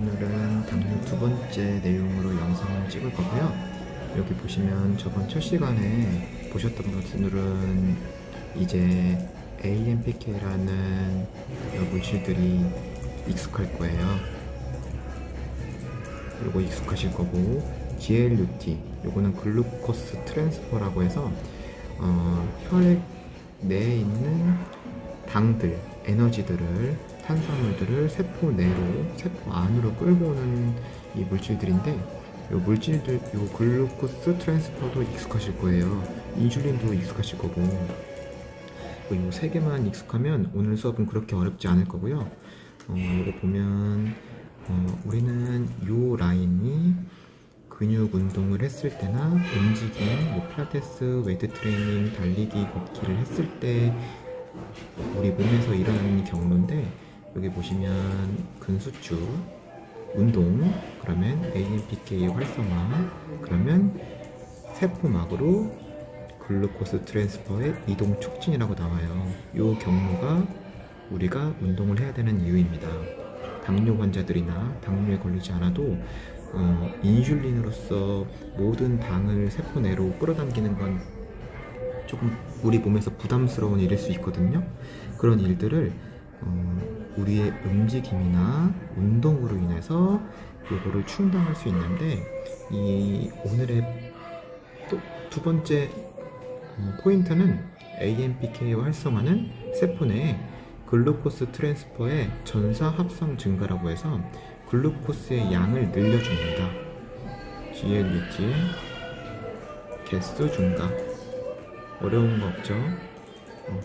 오늘은 당뇨 두 번째 내용으로 영상을 찍을 거고요. 여기 보시면 저번 첫 시간에 보셨던 분들은 이제 AMPK라는 물질들이 익숙할 거예요. 요거 익숙하실 거고 GLUT 요거는 글루코스 트랜스퍼라고 해서 어, 혈액 내에 있는 당들, 에너지들을 탄수화물들을 세포 내로, 세포 안으로 끌고 오는 이 물질들인데 이 물질들, 이 글루코스 트랜스퍼도 익숙하실 거예요. 인슐린도 익숙하실 거고 이 세 개만 익숙하면 오늘 수업은 그렇게 어렵지 않을 거고요. 어, 이거 보면 어, 우리는 이 라인이 근육 운동을 했을 때나 움직임, 뭐 필라테스, 웨이트 트레이닝, 달리기, 걷기를 했을 때 우리 몸에서 일어나는 경로인데 여기 보시면 근수축, 운동, 그러면 AMPK 활성화, 그러면 세포막으로 글루코스 트랜스퍼의 이동 촉진이라고 나와요. 이 경로가 우리가 운동을 해야 되는 이유입니다. 당뇨 환자들이나 당뇨에 걸리지 않아도 어, 인슐린으로서 모든 당을 세포 내로 끌어당기는 건 조금 우리 몸에서 부담스러운 일일 수 있거든요. 그런 일들을 어, 우리의 움직임이나 운동으로 인해서 요거를 충당할 수 있는데 이 오늘의 또두 번째 어, 포인트는 AMPK 활성화는 세포 내에 글루코스 트랜스퍼의 전사 합성 증가라고 해서 글루코스의 양을 늘려줍니다. GLUT 개수 증가 어려운 거 없죠? 어,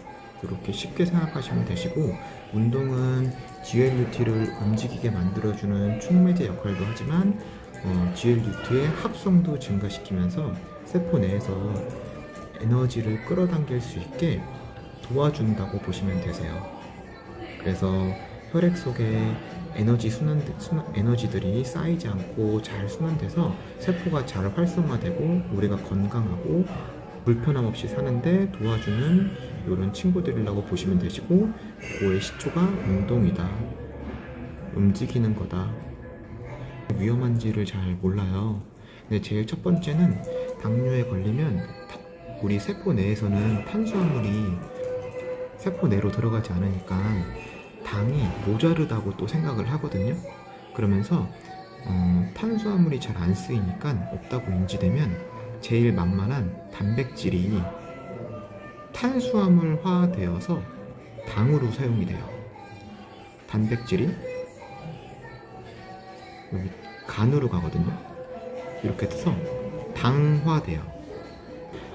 그렇게 쉽게 생각하시면 되시고 운동은 GLUT를 움직이게 만들어주는 촉매제 역할도 하지만 어, GLUT의 합성도 증가시키면서 세포 내에서 에너지를 끌어당길 수 있게 도와준다고 보시면 되세요. 그래서 혈액 속에 에너지 순환, 순환- 에너지들이 쌓이지 않고 잘 순환돼서 세포가 잘 활성화되고 우리가 건강하고 불편함 없이 사는데 도와주는 이런 친구들이라고 보시면 되시고 그거의 시초가 운동이다. 움직이는 거다. 위험한지를 잘 몰라요. 근데 제일 첫 번째는 당뇨에 걸리면 타- 우리 세포 내에서는 탄수화물이 세포 내로 들어가지 않으니까 당이 모자르다고 또 생각을 하거든요. 그러면서 어, 탄수화물이 잘 안 쓰이니까 없다고 인지되면 제일 만만한 단백질이 탄수화물화 되어서 당으로 사용이 돼요. 단백질이 여기 간으로 가거든요. 이렇게 돼서 당화돼요.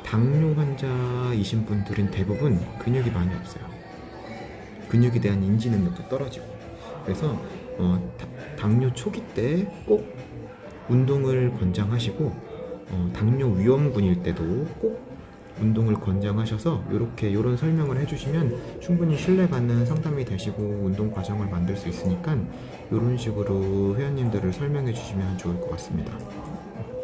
당뇨 환자이신 분들은 대부분 근육이 많이 없어요. 근육에 대한 인지 능력도 떨어지고. 그래서 어, 다- 당뇨 초기 때 꼭 운동을 권장하시고 어, 당뇨 위험군일 때도 꼭 운동을 권장하셔서 이렇게 이런 설명을 해주시면 충분히 신뢰받는 상담이 되시고 운동 과정을 만들 수 있으니까 이런 식으로 회원님들을 설명해 주시면 좋을 것 같습니다.